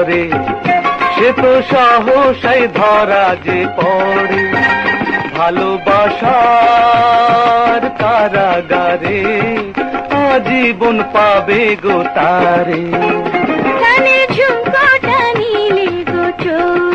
করে, সে তো সাহসাই ধরা যে পড়ে। ভালোবাসার কারাগারে আজীবন পাবে গো তারে। ঝুমকাটা নিলে গো চোরে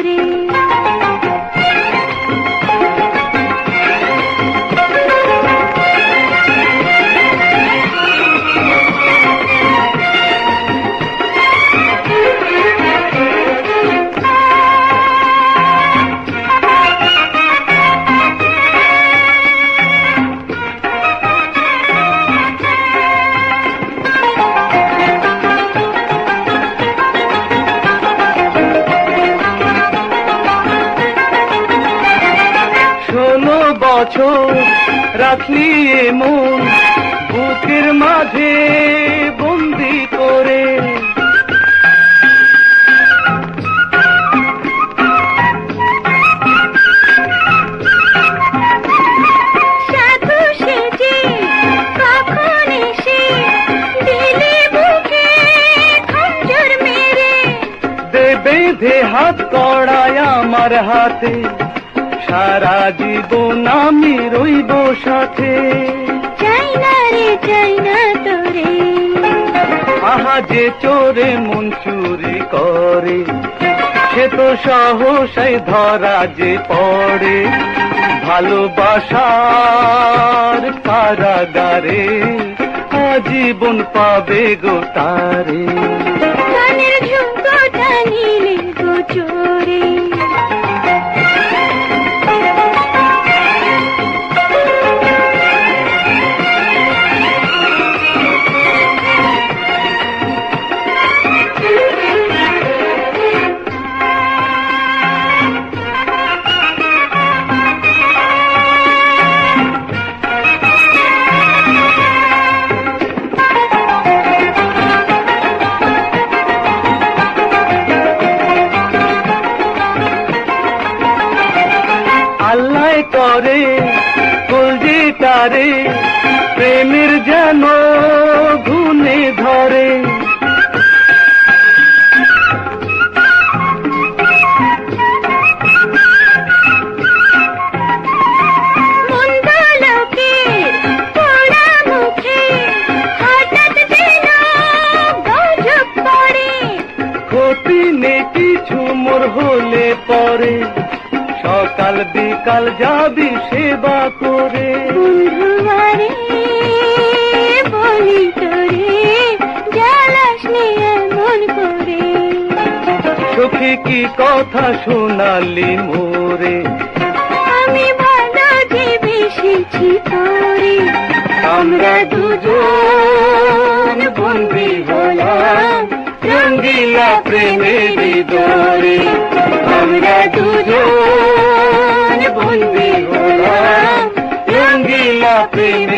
বছর রাখলি মন বুকের মাঝে বন্দি করে। সাধু সেজে কখন এসে দিলে বুকে খঞ্জর মেরে? দে বেঁধে হাত কড়ায় আমার হাতে সারা জীবন আমি রইব সাথে। চাই না রে চাই না তোরে। আহা যে চোরে মন চুরি করে সে তো সহসাই ধরা যে পড়ে। ভালোবাসার কারাগারে আজীবন পাবে গো তারে। কানের ঝুমকোটা নিলে গো চোরে। আল্লাহ করে কলজি তারে প্রেমের যেন ঘুনে ধরে। কিছু মোর হলে পরে। সকাল বিকাল যাবি সেবা করে। সখী কি কথা শোনালি মোরে? আমি ভালো যে বেশিছি তোরে। আমরা দুজন বন্দি হলাম রঙ্গিলা প্রেমের দোরে। আমরা দুজন বন্দি হলাম রঙ্গিলা প্রেমের